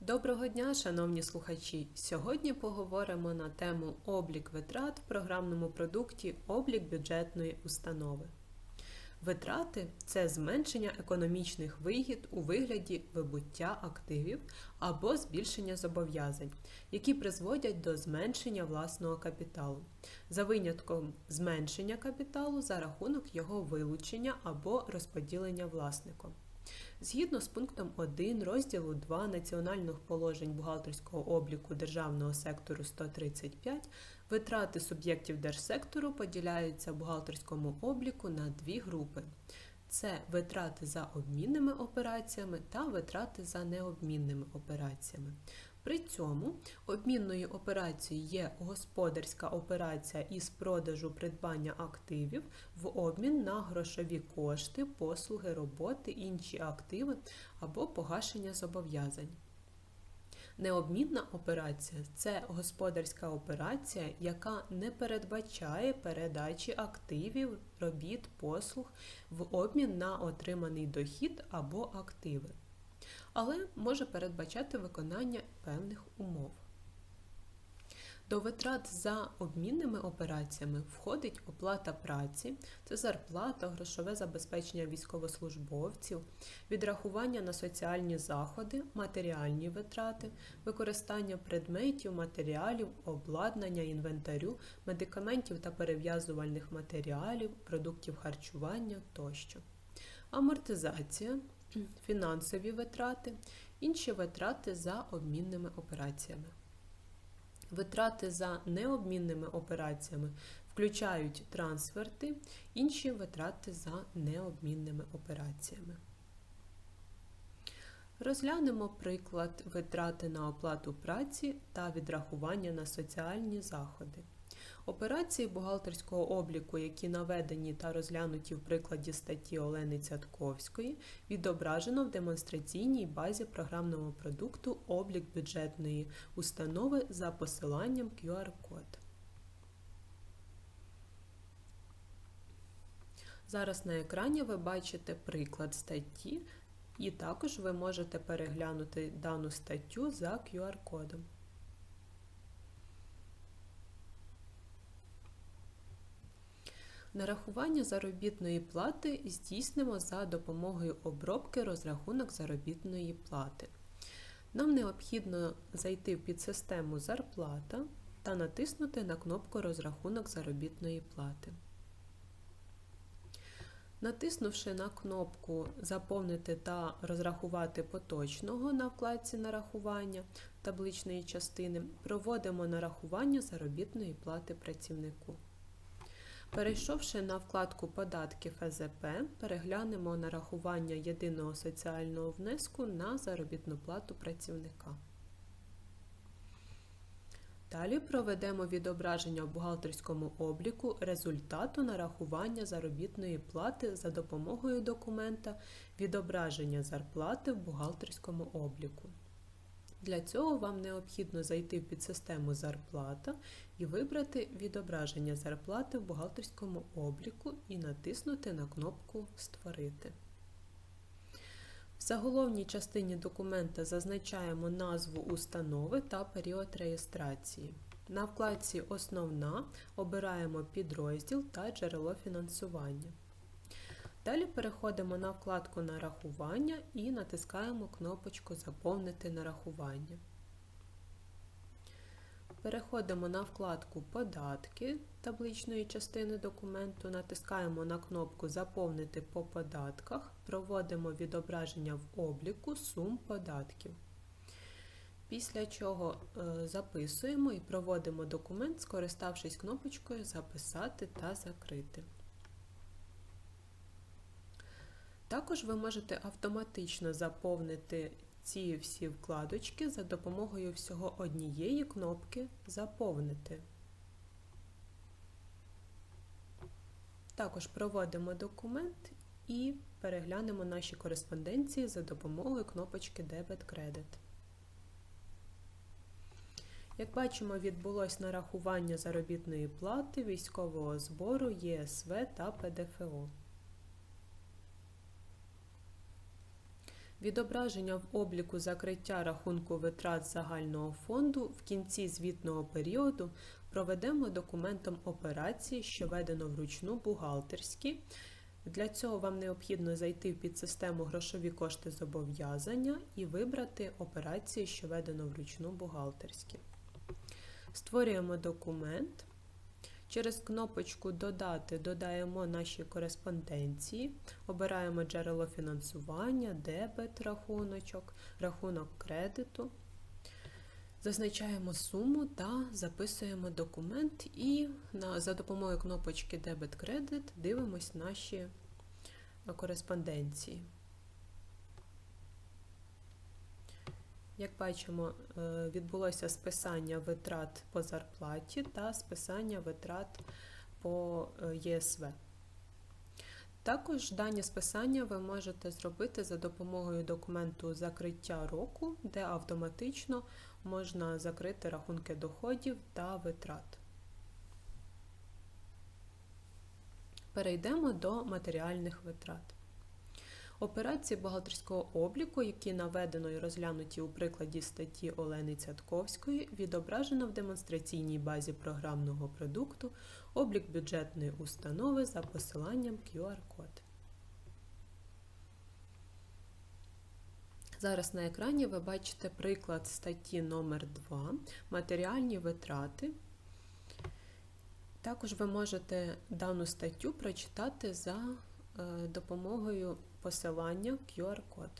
Доброго дня, шановні слухачі! Сьогодні поговоримо на тему облік витрат в програмному продукті Облік бюджетної установи. Витрати це зменшення економічних вигід у вигляді вибуття активів або збільшення зобов'язань, які призводять до зменшення власного капіталу, за винятком зменшення капіталу за рахунок його вилучення або розподілення власником. Згідно з пунктом 1 розділу 2 національних положень бухгалтерського обліку державного сектору 135, витрати суб'єктів держсектору поділяються в бухгалтерському обліку на дві групи. Це витрати за обмінними операціями та витрати за необмінними операціями. При цьому обмінною операцією є господарська операція із продажу придбання активів в обмін на грошові кошти, послуги, роботи, інші активи або погашення зобов'язань. Необмінна операція це господарська операція, яка не передбачає передачі активів, робіт, послуг в обмін на отриманий дохід або активи але може передбачати виконання певних умов. До витрат за обмінними операціями входить оплата праці, це зарплата, грошове забезпечення військовослужбовців, відрахування на соціальні заходи, матеріальні витрати, використання предметів, матеріалів, обладнання, інвентарю, медикаментів та перев'язувальних матеріалів, продуктів харчування тощо. Амортизація фінансові витрати, інші витрати за обмінними операціями. Витрати за необмінними операціями включають трансферти, інші витрати за необмінними операціями. Розглянемо приклад витрати на оплату праці та відрахування на соціальні заходи. Операції бухгалтерського обліку, які наведені та розглянуті в прикладі статті Олени Цятковської, відображено в демонстраційній базі програмного продукту облік бюджетної установи за посиланням QR-код. Зараз на екрані ви бачите приклад статті, і також ви можете переглянути дану статтю за QR-кодом. Нарахування заробітної плати здійснимо за допомогою обробки розрахунок заробітної плати. Нам необхідно зайти в підсистему Зарплата та натиснути на кнопку Розрахунок заробітної плати. Натиснувши на кнопку Заповнити та розрахувати поточного на вкладці нарахування табличної частини, проводимо нарахування заробітної плати працівнику. Перейшовши на вкладку Податки ФЗП, переглянемо нарахування єдиного соціального внеску на заробітну плату працівника. Далі проведемо відображення в бухгалтерському обліку результату нарахування заробітної плати за допомогою документа Відображення зарплати в бухгалтерському обліку. Для цього вам необхідно зайти в підсистему Зарплата і вибрати відображення зарплати в бухгалтерському обліку і натиснути на кнопку Створити. В заголовній частині документа зазначаємо назву установи та період реєстрації. На вкладці Основна обираємо підрозділ та джерело фінансування. Далі переходимо на вкладку Нарахування і натискаємо кнопочку Заповнити нарахування. Переходимо на вкладку Податки табличної частини документу, натискаємо на кнопку Заповнити по податках, проводимо відображення в обліку сум податків. Після чого е, записуємо і проводимо документ, скориставшись кнопочкою Записати та закрити. Також ви можете автоматично заповнити ці всі вкладочки за допомогою всього однієї кнопки Заповнити. Також проводимо документ і переглянемо наші кореспонденції за допомогою кнопочки Дебет-Кредит. Як бачимо, відбулось нарахування заробітної плати, військового збору, ЄСВ та ПДФО. Відображення в обліку закриття рахунку витрат загального фонду в кінці звітного періоду проведемо документом операції, що ведено вручну бухгалтерські. Для цього вам необхідно зайти в підсистему грошові кошти зобов'язання і вибрати операції, що ведено вручну бухгалтерські. Створюємо документ. Через кнопочку Додати додаємо наші кореспонденції, обираємо джерело фінансування, дебет рахуночок, рахунок кредиту. Зазначаємо суму та записуємо документ і на, за допомогою кнопочки Дебет-кредит дивимось наші кореспонденції. Як бачимо, е, відбулося списання витрат по зарплаті та списання витрат по е, ЄСВ. Також дані списання ви можете зробити за допомогою документу закриття року, де автоматично можна закрити рахунки доходів та витрат. Перейдемо до матеріальних витрат. Операції бухгалтерського обліку, які наведено і розглянуті у прикладі статті Олени Цятковської, відображено в демонстраційній базі програмного продукту облік бюджетної установи за посиланням QR-код. Зараз на екрані ви бачите приклад статті номер 2 Матеріальні витрати. Також ви можете дану статтю прочитати за допомогою посилання QR-код.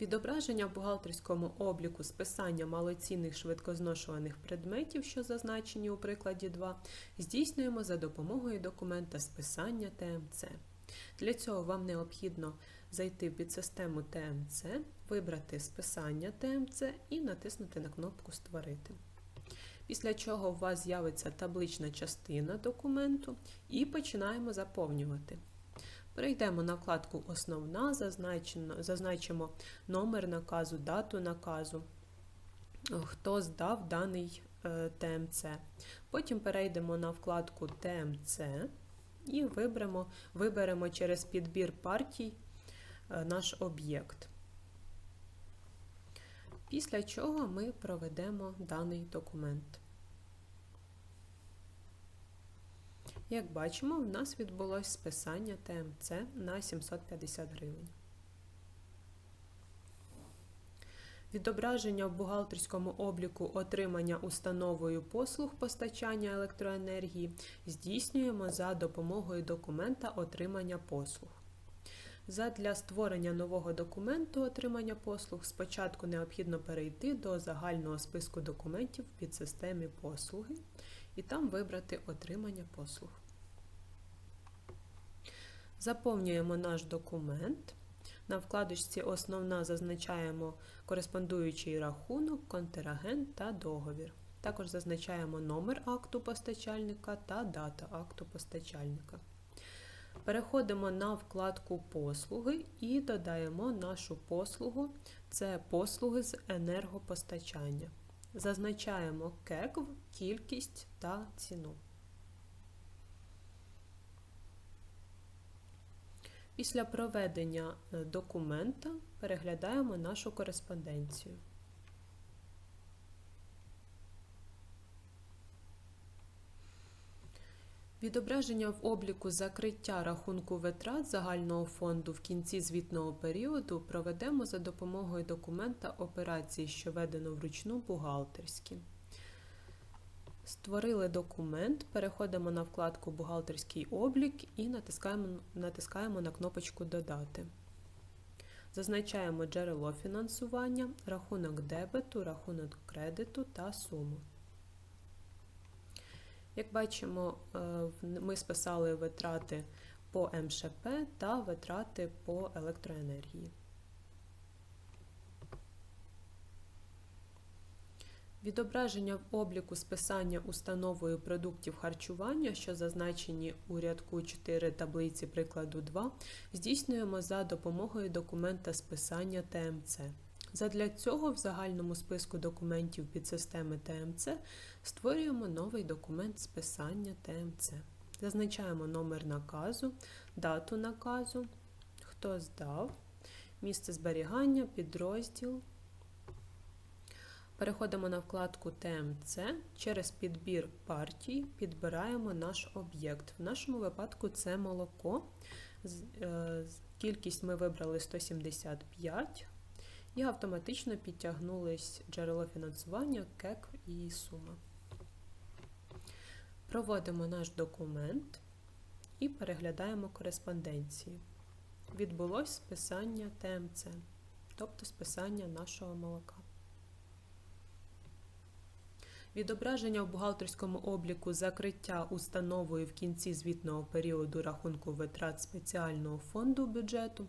Відображення в бухгалтерському обліку списання малоцінних швидкозношуваних предметів, що зазначені у прикладі 2, здійснюємо за допомогою документа списання ТМЦ. Для цього вам необхідно зайти в підсистему ТМЦ, вибрати списання ТМЦ і натиснути на кнопку Створити. Після чого у вас з'явиться таблична частина документу і починаємо заповнювати. Перейдемо на вкладку Основна, зазначимо номер наказу, дату наказу, хто здав даний е, ТМЦ. Потім перейдемо на вкладку ТМЦ і виберемо, через підбір партій е, наш об'єкт. Після чого ми проведемо даний документ. Як бачимо, в нас відбулось списання ТМЦ на 750 гривень. Відображення в бухгалтерському обліку отримання установою послуг постачання електроенергії здійснюємо за допомогою документа отримання послуг. Задля створення нового документу отримання послуг спочатку необхідно перейти до загального списку документів в підсистемі послуги і там вибрати Отримання послуг. Заповнюємо наш документ. На вкладочці Основна зазначаємо кореспондуючий рахунок, контрагент та договір. Також зазначаємо номер акту постачальника та дата акту постачальника. Переходимо на вкладку Послуги і додаємо нашу послугу це послуги з енергопостачання. Зазначаємо кекв, кількість та ціну. Після проведення е, документа переглядаємо нашу кореспонденцію. Відображення в обліку закриття рахунку витрат загального фонду в кінці звітного періоду проведемо за допомогою документа операції, що ведено вручну бухгалтерські. Створили документ, переходимо на вкладку Бухгалтерський облік і натискаємо, натискаємо на кнопочку Додати. Зазначаємо джерело фінансування, рахунок дебету, рахунок кредиту та суму. Як бачимо, е, ми списали витрати по МШП та витрати по електроенергії. Відображення в обліку списання установою продуктів харчування, що зазначені у рядку 4 таблиці прикладу 2, здійснюємо за допомогою документа списання ТМЦ. Задля цього в загальному списку документів підсистеми ТМЦ створюємо новий документ списання ТМЦ. Зазначаємо номер наказу, дату наказу, хто здав, місце зберігання, підрозділ. Переходимо на вкладку ТМЦ. Через підбір партій підбираємо наш об'єкт. В нашому випадку це молоко. Е, кількість ми вибрали 175 і автоматично підтягнулись джерело фінансування, КЕК і сума. Проводимо наш документ і переглядаємо кореспонденції. Відбулось списання ТМЦ, тобто списання нашого молока. Відображення в бухгалтерському обліку закриття установою в кінці звітного періоду рахунку витрат спеціального фонду бюджету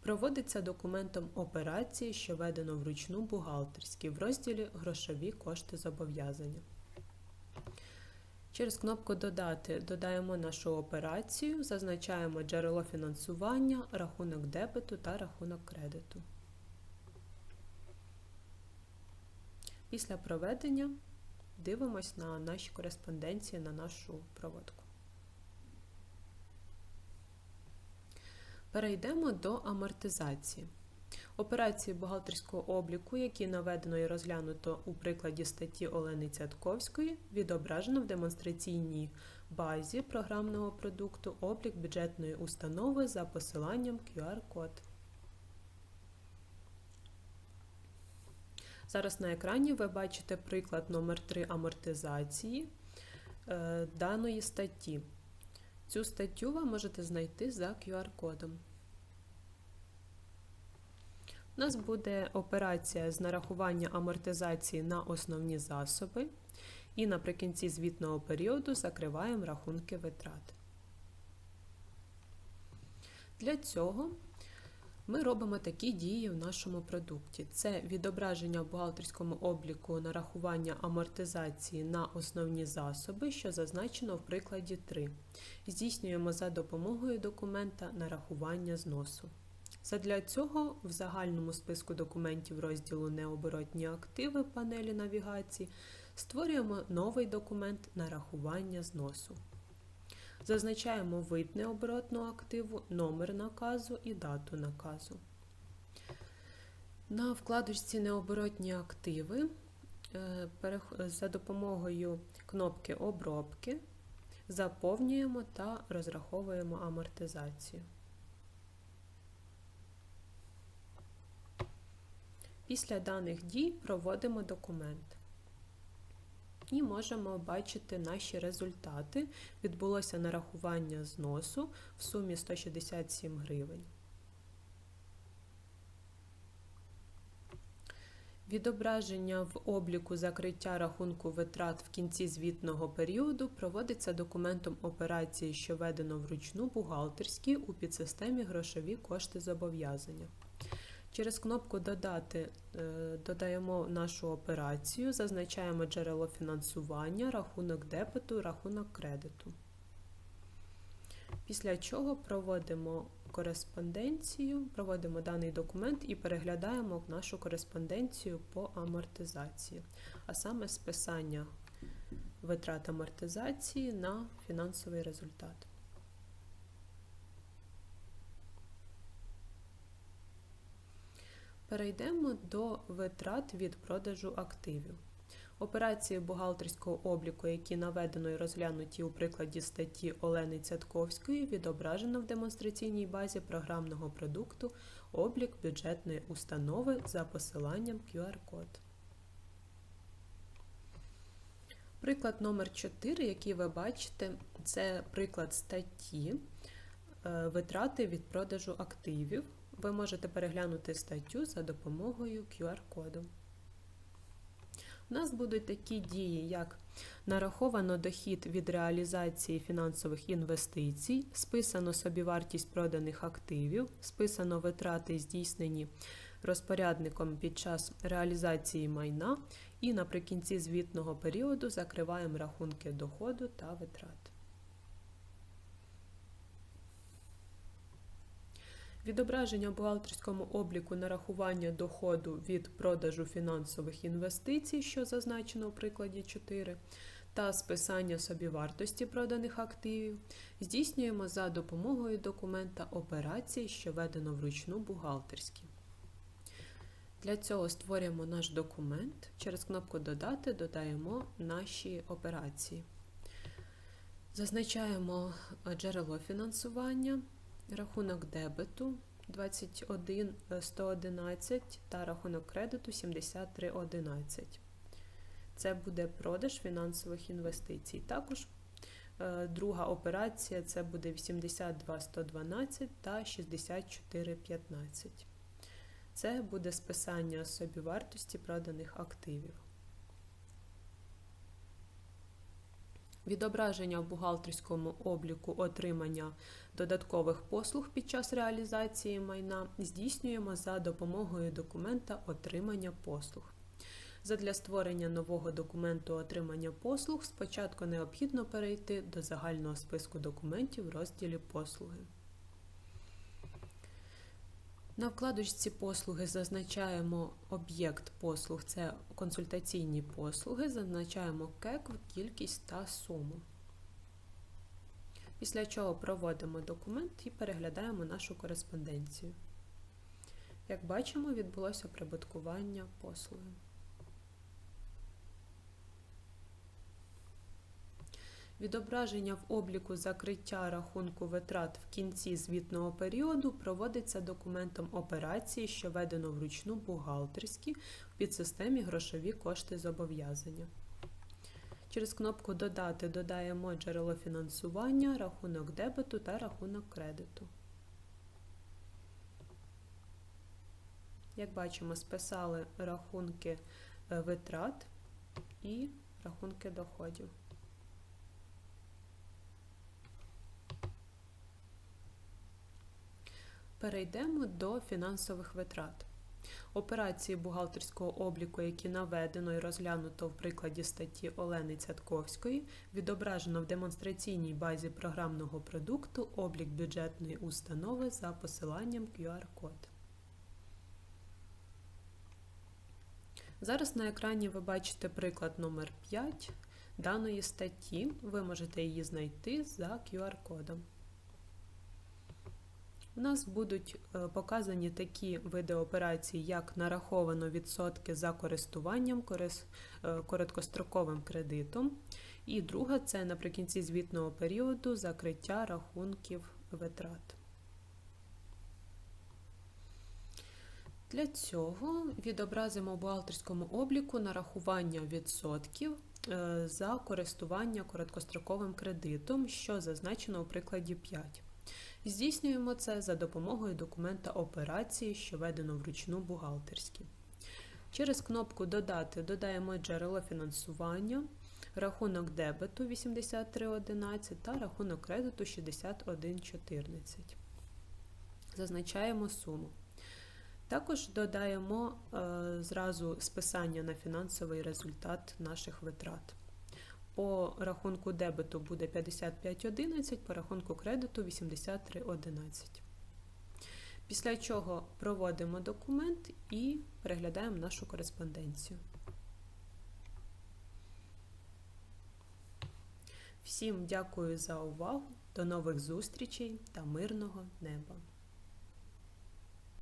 проводиться документом операції, що ведено вручну бухгалтерські в розділі Грошові кошти зобов'язання. Через кнопку Додати додаємо нашу операцію, зазначаємо джерело фінансування, рахунок дебету та рахунок кредиту. Після проведення дивимось на наші кореспонденції, на нашу проводку. Перейдемо до амортизації. Операції бухгалтерського обліку, які наведено і розглянуто у прикладі статті Олени Цятковської, відображено в демонстраційній базі програмного продукту облік бюджетної установи за посиланням QR-код. Зараз на екрані ви бачите приклад номер 3 амортизації е, даної статті. Цю статтю ви можете знайти за QR-кодом. У нас буде операція з нарахування амортизації на основні засоби, і наприкінці звітного періоду закриваємо рахунки витрат. Для цього ми робимо такі дії в нашому продукті: це відображення в бухгалтерському обліку нарахування амортизації на основні засоби, що зазначено в прикладі 3. Здійснюємо за допомогою документа нарахування зносу. Задля цього в загальному списку документів розділу Необоротні активи панелі навігації створюємо новий документ нарахування зносу. Зазначаємо вид необоротного активу, номер наказу і дату наказу. На вкладочці Необоротні активи е, за допомогою кнопки Обробки заповнюємо та розраховуємо амортизацію. Після даних дій проводимо документ і можемо бачити наші результати. Відбулося нарахування зносу в сумі 167 гривень. Відображення в обліку закриття рахунку витрат в кінці звітного періоду проводиться документом операції, що ведено вручну бухгалтерській у підсистемі грошові кошти зобов'язання. Через кнопку Додати е, додаємо нашу операцію, зазначаємо джерело фінансування, рахунок депету, рахунок кредиту. Після чого проводимо кореспонденцію, проводимо даний документ і переглядаємо нашу кореспонденцію по амортизації, а саме списання витрат амортизації на фінансовий результат. Перейдемо до витрат від продажу активів. Операції бухгалтерського обліку, які наведено і розглянуті у прикладі статті Олени Цятковської, відображено в демонстраційній базі програмного продукту облік бюджетної установи за посиланням QR-код. Приклад номер 4 який ви бачите, це приклад статті е, витрати від продажу активів ви можете переглянути статтю за допомогою QR-коду. У нас будуть такі дії, як нараховано дохід від реалізації фінансових інвестицій, списано собівартість проданих активів, списано витрати, здійснені розпорядником під час реалізації майна, і наприкінці звітного періоду закриваємо рахунки доходу та витрат. Відображення бухгалтерському обліку нарахування доходу від продажу фінансових інвестицій, що зазначено у прикладі 4, та списання собівартості проданих активів здійснюємо за допомогою документа операції, що введено вручну бухгалтерськи. Для цього створюємо наш документ. Через кнопку Додати додаємо наші операції. Зазначаємо джерело фінансування, рахунок дебету 21 111 та рахунок кредиту 7311. Це буде продаж фінансових інвестицій. Також е, друга операція це буде 82 112 та 64 15. Це буде списання собівартості проданих активів. Відображення в бухгалтерському обліку отримання додаткових послуг під час реалізації майна здійснюємо за допомогою документа отримання послуг. Задля створення нового документу отримання послуг спочатку необхідно перейти до загального списку документів в розділі Послуги. На вкладочці послуги зазначаємо об'єкт послуг, це консультаційні послуги, зазначаємо КЕК, кількість та суму. Після чого проводимо документ і переглядаємо нашу кореспонденцію. Як бачимо, відбулося прибуткування послуги. Відображення в обліку закриття рахунку витрат в кінці звітного періоду проводиться документом операції, що введено вручну бухгалтерські в підсистемі грошові кошти зобов'язання. Через кнопку Додати додаємо джерело фінансування, рахунок дебету та рахунок кредиту. Як бачимо, списали рахунки е, витрат і рахунки доходів. Перейдемо до фінансових витрат. Операції бухгалтерського обліку, які наведено і розглянуто в прикладі статті Олени Цятковської, відображено в демонстраційній базі програмного продукту облік бюджетної установи за посиланням QR-код. Зараз на екрані ви бачите приклад номер 5 даної статті. Ви можете її знайти за QR-кодом. У нас будуть е, показані такі види операцій, як нараховано відсотки за користуванням е, короткостроковим кредитом. І друга це наприкінці звітного періоду закриття рахунків витрат. Для цього відобразимо в бухгалтерському обліку нарахування відсотків е, за користування короткостроковим кредитом, що зазначено у прикладі 5. Здійснюємо це за допомогою документа операції, що ведено вручну бухгалтерськи. Через кнопку Додати додаємо джерело фінансування, рахунок дебету 8311 та рахунок кредиту 6114. Зазначаємо суму. Також додаємо е, зразу списання на фінансовий результат наших витрат. По рахунку дебету буде 55,11, по рахунку кредиту 83,11. Після чого проводимо документ і переглядаємо нашу кореспонденцію. Всім дякую за увагу. До нових зустрічей та мирного неба!